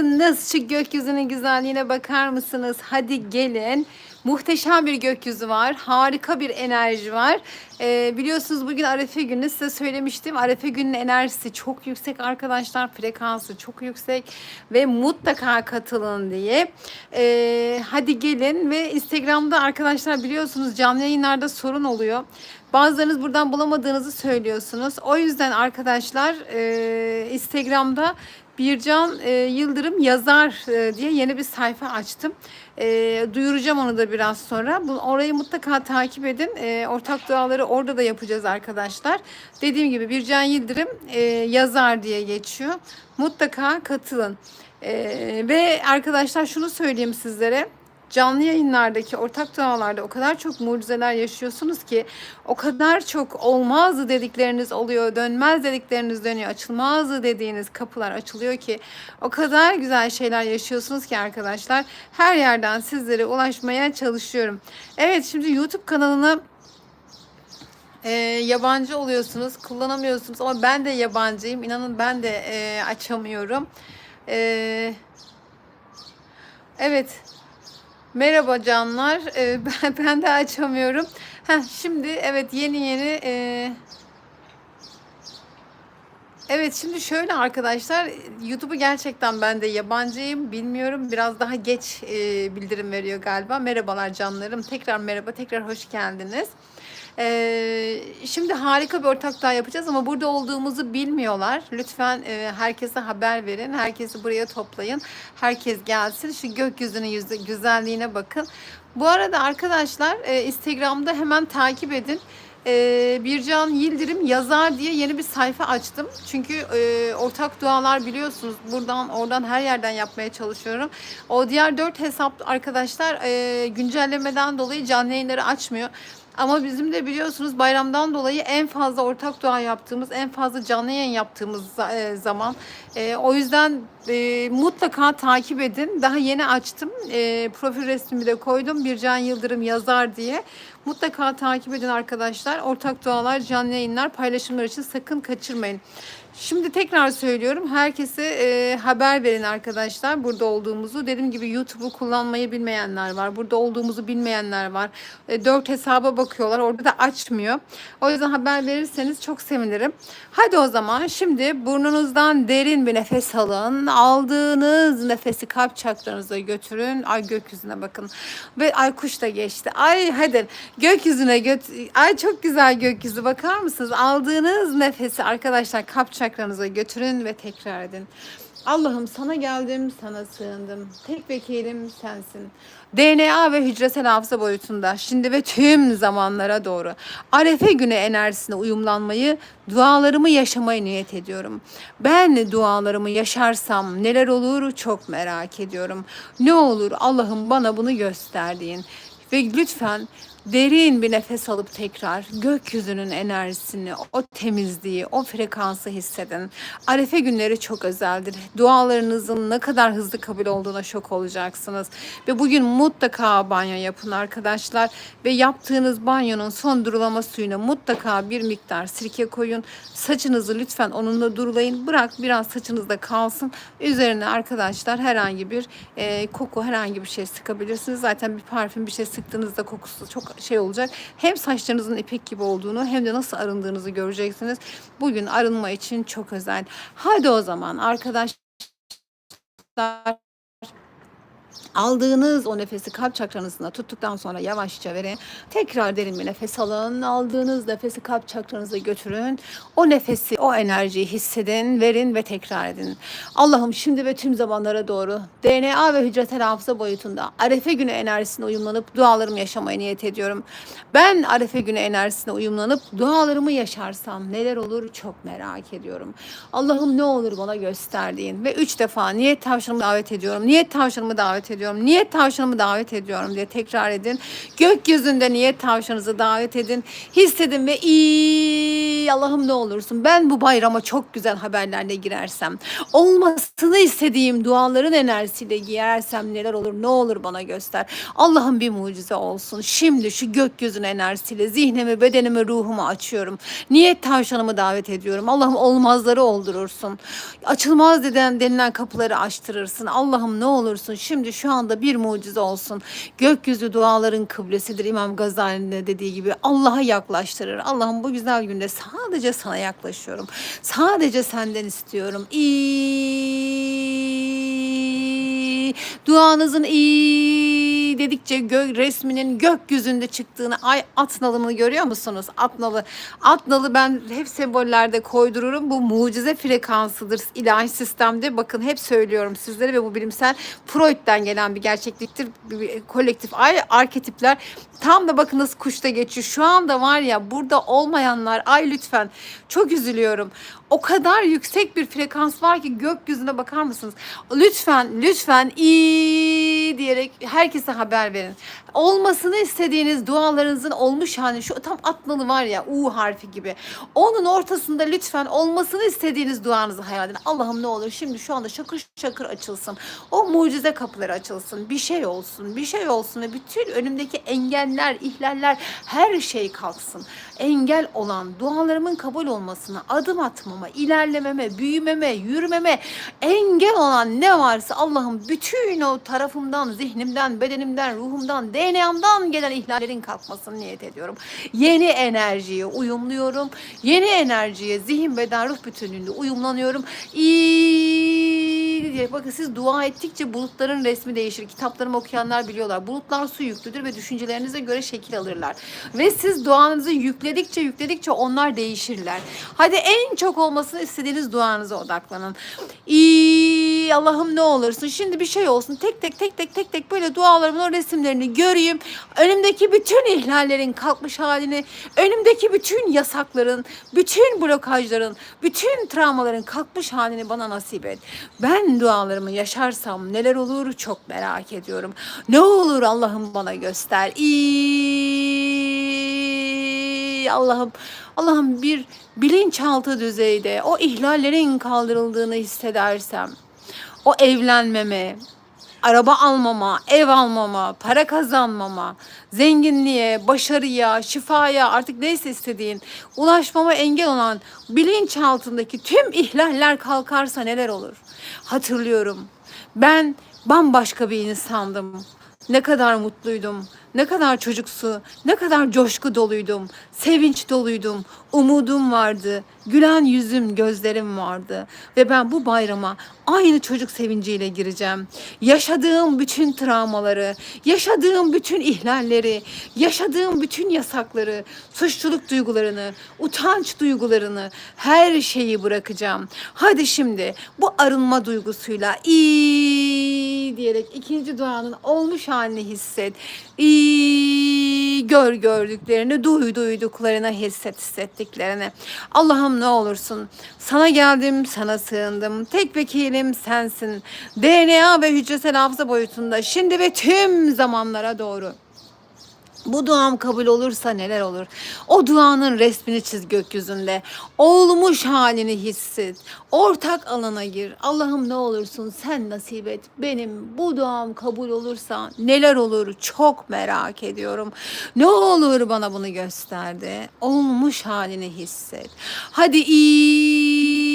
mısınız? Şu gökyüzünün güzelliğine bakar mısınız? Hadi gelin. Muhteşem bir gökyüzü var. Harika bir enerji var. Ee, biliyorsunuz bugün Arefe günü size söylemiştim. Arefe gününün enerjisi çok yüksek arkadaşlar. Frekansı çok yüksek. Ve mutlaka katılın diye. Ee, hadi gelin ve Instagram'da arkadaşlar biliyorsunuz canlı yayınlarda sorun oluyor. Bazılarınız buradan bulamadığınızı söylüyorsunuz. O yüzden arkadaşlar e, Instagram'da Bircan e, Yıldırım yazar e, diye yeni bir sayfa açtım. E, duyuracağım onu da biraz sonra. Bu, orayı mutlaka takip edin. E, ortak duaları orada da yapacağız arkadaşlar. Dediğim gibi Bircan Yıldırım e, yazar diye geçiyor. Mutlaka katılın. E, ve arkadaşlar şunu söyleyeyim sizlere canlı yayınlardaki ortak dualarda o kadar çok mucizeler yaşıyorsunuz ki o kadar çok olmazdı dedikleriniz oluyor, dönmez dedikleriniz dönüyor, açılmazdı dediğiniz kapılar açılıyor ki o kadar güzel şeyler yaşıyorsunuz ki arkadaşlar her yerden sizlere ulaşmaya çalışıyorum. Evet şimdi YouTube kanalını e, yabancı oluyorsunuz, kullanamıyorsunuz ama ben de yabancıyım. İnanın ben de e, açamıyorum. E, evet. Merhaba canlar. Ee, ben, ben de açamıyorum. Heh, şimdi evet yeni yeni e... Evet şimdi şöyle arkadaşlar YouTube'u gerçekten ben de yabancıyım bilmiyorum biraz daha geç e, bildirim veriyor galiba. Merhabalar canlarım tekrar merhaba tekrar hoş geldiniz. Ee, şimdi harika bir ortak daha yapacağız ama burada olduğumuzu bilmiyorlar. Lütfen e, herkese haber verin. Herkesi buraya toplayın. Herkes gelsin. Şu gökyüzünün yüzü, güzelliğine bakın. Bu arada arkadaşlar e, Instagram'da hemen takip edin. Ee, Bircan Yıldırım yazar diye yeni bir sayfa açtım. Çünkü e, ortak dualar biliyorsunuz buradan oradan her yerden yapmaya çalışıyorum. O diğer dört hesap arkadaşlar e, güncellemeden dolayı canlı yayınları açmıyor. Ama bizim de biliyorsunuz bayramdan dolayı en fazla ortak dua yaptığımız, en fazla canlı yayın yaptığımız e, zaman. E, o yüzden e, mutlaka takip edin. Daha yeni açtım. Profil resmimi de koydum. Bircan Yıldırım yazar diye. Mutlaka takip edin arkadaşlar. Ortak dualar, canlı yayınlar, paylaşımlar için sakın kaçırmayın. Şimdi tekrar söylüyorum. Herkese e, haber verin arkadaşlar burada olduğumuzu. Dediğim gibi YouTube'u kullanmayı bilmeyenler var. Burada olduğumuzu bilmeyenler var. E, dört hesaba bakıyorlar. Orada da açmıyor. O yüzden haber verirseniz çok sevinirim. Hadi o zaman şimdi burnunuzdan derin bir nefes alın. Aldığınız nefesi kalp çakranıza götürün. Ay gökyüzüne bakın. Ve ay kuş da geçti. Ay hadi gökyüzüne göt Ay çok güzel gökyüzü. Bakar mısınız? Aldığınız nefesi arkadaşlar kalp çakranıza götürün ve tekrar edin. Allah'ım sana geldim, sana sığındım. Tek vekilim sensin. DNA ve hücresel hafıza boyutunda şimdi ve tüm zamanlara doğru Arefe günü enerjisine uyumlanmayı, dualarımı yaşamayı niyet ediyorum. Ben dualarımı yaşarsam neler olur çok merak ediyorum. Ne olur Allah'ım bana bunu gösterdiğin ve lütfen derin bir nefes alıp tekrar gökyüzünün enerjisini, o temizliği, o frekansı hissedin. Arefe günleri çok özeldir. Dualarınızın ne kadar hızlı kabul olduğuna şok olacaksınız. Ve bugün mutlaka banyo yapın arkadaşlar. Ve yaptığınız banyonun son durulama suyuna mutlaka bir miktar sirke koyun. Saçınızı lütfen onunla durulayın. Bırak biraz saçınızda kalsın. Üzerine arkadaşlar herhangi bir e, koku, herhangi bir şey sıkabilirsiniz. Zaten bir parfüm bir şey sıktığınızda kokusu çok şey olacak. Hem saçlarınızın ipek gibi olduğunu hem de nasıl arındığınızı göreceksiniz. Bugün arınma için çok özel. Hadi o zaman arkadaşlar Aldığınız o nefesi kalp çakranızına tuttuktan sonra yavaşça verin. Tekrar derin bir nefes alın. Aldığınız nefesi kalp çakranıza götürün. O nefesi, o enerjiyi hissedin, verin ve tekrar edin. Allah'ım şimdi ve tüm zamanlara doğru DNA ve hücresel hafıza boyutunda Arefe günü enerjisine uyumlanıp dualarımı yaşamaya niyet ediyorum. Ben Arefe günü enerjisine uyumlanıp dualarımı yaşarsam neler olur çok merak ediyorum. Allah'ım ne olur bana gösterdiğin ve üç defa niyet tavşanımı davet ediyorum. Niyet tavşanımı davet davet ediyorum. Niyet tavşanımı davet ediyorum diye tekrar edin. Gökyüzünde niyet tavşanınızı davet edin. Hissedin ve iyi Allah'ım ne olursun ben bu bayrama çok güzel haberlerle girersem olmasını istediğim duaların enerjisiyle giyersem neler olur ne olur bana göster. Allah'ım bir mucize olsun. Şimdi şu gökyüzünün enerjisiyle zihnimi, bedenimi, ruhumu açıyorum. Niyet tavşanımı davet ediyorum. Allah'ım olmazları oldurursun. Açılmaz deden denilen kapıları açtırırsın. Allah'ım ne olursun şimdi şu anda bir mucize olsun. Gökyüzü duaların kıblesidir İmam Gazali'nin de dediği gibi. Allah'a yaklaştırır. Allah'ım bu güzel günde sadece sana yaklaşıyorum. Sadece senden istiyorum. İyi. Duanızın iyi dedikçe gök resminin gökyüzünde çıktığını ay at nalını görüyor musunuz? At nalı. At nalı ben hep sembollerde koydururum. Bu mucize frekansıdır ilahi sistemde. Bakın hep söylüyorum sizlere ve bu bilimsel Freud'den gelen bir gerçekliktir. Bir, kolektif ay arketipler tam da bakın nasıl kuşta geçiyor. Şu anda var ya burada olmayanlar ay lütfen çok üzülüyorum. O kadar yüksek bir frekans var ki gökyüzüne bakar mısınız? Lütfen lütfen iyi diyerek herkese haber verin. Olmasını istediğiniz dualarınızın olmuş hani şu tam atnalı var ya U harfi gibi. Onun ortasında lütfen olmasını istediğiniz duanızı hayal edin. Allah'ım ne olur şimdi şu anda şakır şakır açılsın. O mucize kapıları açılsın. Bir şey olsun. Bir şey olsun ve bütün önümdeki engeller, ihlaller her şey kalksın. Engel olan dualarımın kabul olmasına, adım atmama, ilerlememe, büyümeme, yürümeme engel olan ne varsa Allah'ım bütün o tarafımdan, zihnimden, bedenimden, ruhumdan, DNA'mdan gelen ihlallerin kalkmasını niyet ediyorum. Yeni enerjiye uyumluyorum. Yeni enerjiye zihin, beden, ruh bütünlüğünde uyumlanıyorum. İyi diye bakın siz dua ettikçe bulutların resmi değişir. Kitaplarımı okuyanlar biliyorlar. Bulutlar su yüklüdür ve düşüncelerinize göre şekil alırlar. Ve siz duanızı yükledikçe yükledikçe onlar değişirler. Hadi en çok olmasını istediğiniz duanıza odaklanın. İyi Allah'ım ne olursun. Şimdi bir şey olsun. Tek tek tek tek tek tek böyle dualarımın o resimlerini göreyim. Önümdeki bütün ihlallerin kalkmış halini, önümdeki bütün yasakların, bütün blokajların, bütün travmaların kalkmış halini bana nasip et. Ben dualarımı yaşarsam neler olur çok merak ediyorum. Ne olur Allah'ım bana göster. İyi Allah'ım Allah'ım bir bilinçaltı düzeyde o ihlallerin kaldırıldığını hissedersem, o evlenmeme, araba almama, ev almama, para kazanmama, zenginliğe, başarıya, şifaya artık neyse istediğin ulaşmama engel olan bilinçaltındaki tüm ihlaller kalkarsa neler olur? Hatırlıyorum. Ben bambaşka bir insandım. Ne kadar mutluydum, ne kadar çocuksu, ne kadar coşku doluydum, sevinç doluydum, umudum vardı, gülen yüzüm, gözlerim vardı. Ve ben bu bayrama aynı çocuk sevinciyle gireceğim. Yaşadığım bütün travmaları, yaşadığım bütün ihlalleri, yaşadığım bütün yasakları, suçluluk duygularını, utanç duygularını, her şeyi bırakacağım. Hadi şimdi bu arınma duygusuyla iyi diyerek ikinci duanın olmuş halini hisset. İyi gör gördüklerini, duy duyduklarını hisset hissettiklerini. Allah'ım ne olursun sana geldim, sana sığındım. Tek vekilim sensin. DNA ve hücresel hafıza boyutunda şimdi ve tüm zamanlara doğru. Bu duam kabul olursa neler olur? O duanın resmini çiz gökyüzünde. Olmuş halini hisset. Ortak alana gir. Allah'ım ne olursun sen nasip et. Benim bu duam kabul olursa neler olur çok merak ediyorum. Ne olur bana bunu gösterdi. Olmuş halini hisset. Hadi iyi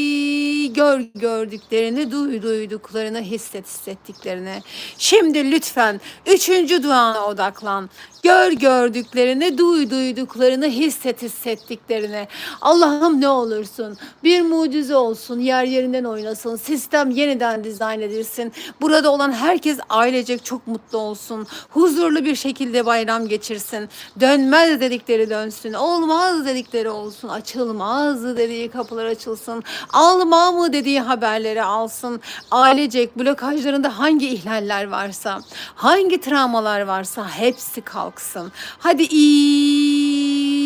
gör gördüklerini, duy duyduklarını, hisset hissettiklerini. Şimdi lütfen üçüncü duana odaklan. Gör gördüklerini, duy duyduklarını, hisset hissettiklerini. Allah'ım ne olursun bir mucize olsun, yer yerinden oynasın, sistem yeniden dizayn edilsin. Burada olan herkes ailecek çok mutlu olsun, huzurlu bir şekilde bayram geçirsin. Dönmez dedikleri dönsün, olmaz dedikleri olsun, açılmaz dediği kapılar açılsın, alma mı dediği haberleri alsın. Ailecek blokajlarında hangi ihlaller varsa, hangi travmalar varsa hepsi kalksın. Hadi iyi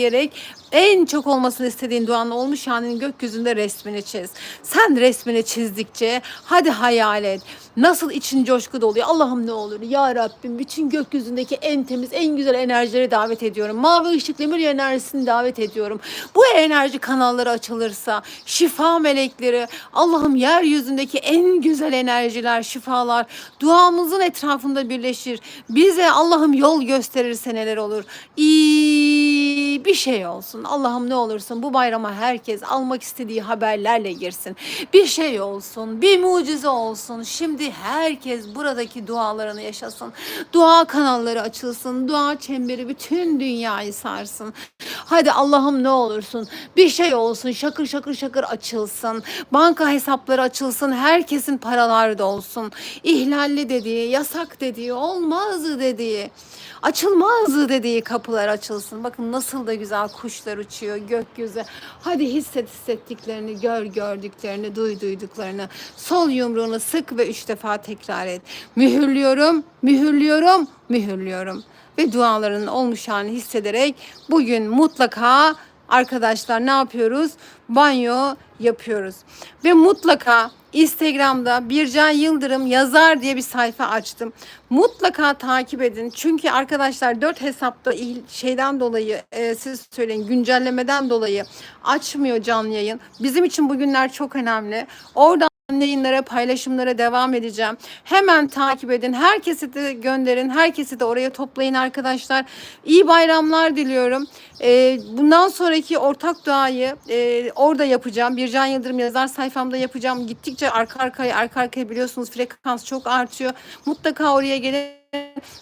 diyerek en çok olmasını istediğin duanın olmuş halinin gökyüzünde resmini çiz. Sen resmini çizdikçe hadi hayal et. Nasıl için coşku doluyor. Allah'ım ne olur ya Rabbim bütün gökyüzündeki en temiz en güzel enerjileri davet ediyorum. Mavi ışık lemur enerjisini davet ediyorum. Bu enerji kanalları açılırsa şifa melekleri Allah'ım yeryüzündeki en güzel enerjiler şifalar duamızın etrafında birleşir. Bize Allah'ım yol gösterirse neler olur. İyi bir şey olsun. Allah'ım ne olursun bu bayrama herkes almak istediği haberlerle girsin. Bir şey olsun, bir mucize olsun. Şimdi herkes buradaki dualarını yaşasın. Dua kanalları açılsın. Dua çemberi bütün dünyayı sarsın. Hadi Allah'ım ne olursun bir şey olsun. Şakır şakır şakır açılsın. Banka hesapları açılsın. Herkesin paraları dolsun. İhlalli dediği, yasak dediği, olmaz dediği açılmaz dediği kapılar açılsın. Bakın nasıl da güzel kuşlar uçuyor gökyüzü. Hadi hisset hissettiklerini, gör gördüklerini, duy duyduklarını. Sol yumruğunu sık ve üç defa tekrar et. Mühürlüyorum, mühürlüyorum, mühürlüyorum. Ve duaların olmuş halini hissederek bugün mutlaka arkadaşlar ne yapıyoruz? Banyo yapıyoruz. Ve mutlaka Instagram'da Bircan Yıldırım yazar diye bir sayfa açtım. Mutlaka takip edin. Çünkü arkadaşlar dört hesapta şeyden dolayı e, siz söyleyin güncellemeden dolayı açmıyor canlı yayın. Bizim için bugünler çok önemli. Oradan yayınlara, paylaşımlara devam edeceğim. Hemen takip edin. Herkesi de gönderin. Herkesi de oraya toplayın arkadaşlar. İyi bayramlar diliyorum. Ee, bundan sonraki ortak duayı e, orada yapacağım. Bircan Yıldırım yazar sayfamda yapacağım. Gittikçe arka arkaya arka arkaya biliyorsunuz frekans çok artıyor. Mutlaka oraya gelin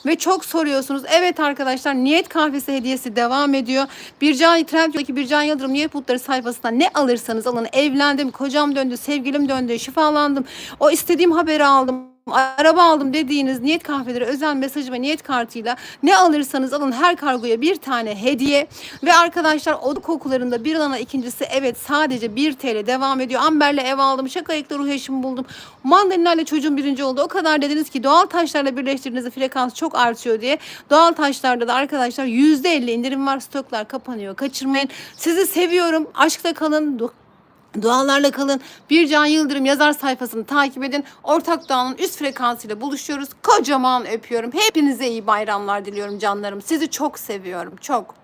ve çok soruyorsunuz. Evet arkadaşlar niyet kahvesi hediyesi devam ediyor. Bircan Trendyol'daki Bircan Yıldırım niyet putları sayfasından ne alırsanız alın. Evlendim, kocam döndü, sevgilim döndü, şifalandım. O istediğim haberi aldım. Araba aldım dediğiniz niyet kahveleri özel mesajı ve niyet kartıyla ne alırsanız alın her kargoya bir tane hediye ve arkadaşlar oda kokularında bir alana ikincisi evet sadece 1 TL devam ediyor. Amberle ev aldım şaka ayıkta ruh eşimi buldum. Mandalina ile çocuğum birinci oldu. O kadar dediniz ki doğal taşlarla birleştirdiğinizde frekans çok artıyor diye. Doğal taşlarda da arkadaşlar %50 indirim var stoklar kapanıyor. Kaçırmayın. Sizi seviyorum. Aşkta kalın. Du- Dualarla kalın. Bircan Yıldırım yazar sayfasını takip edin. Ortak Doğan'ın üst frekansıyla buluşuyoruz. Kocaman öpüyorum. Hepinize iyi bayramlar diliyorum canlarım. Sizi çok seviyorum. Çok.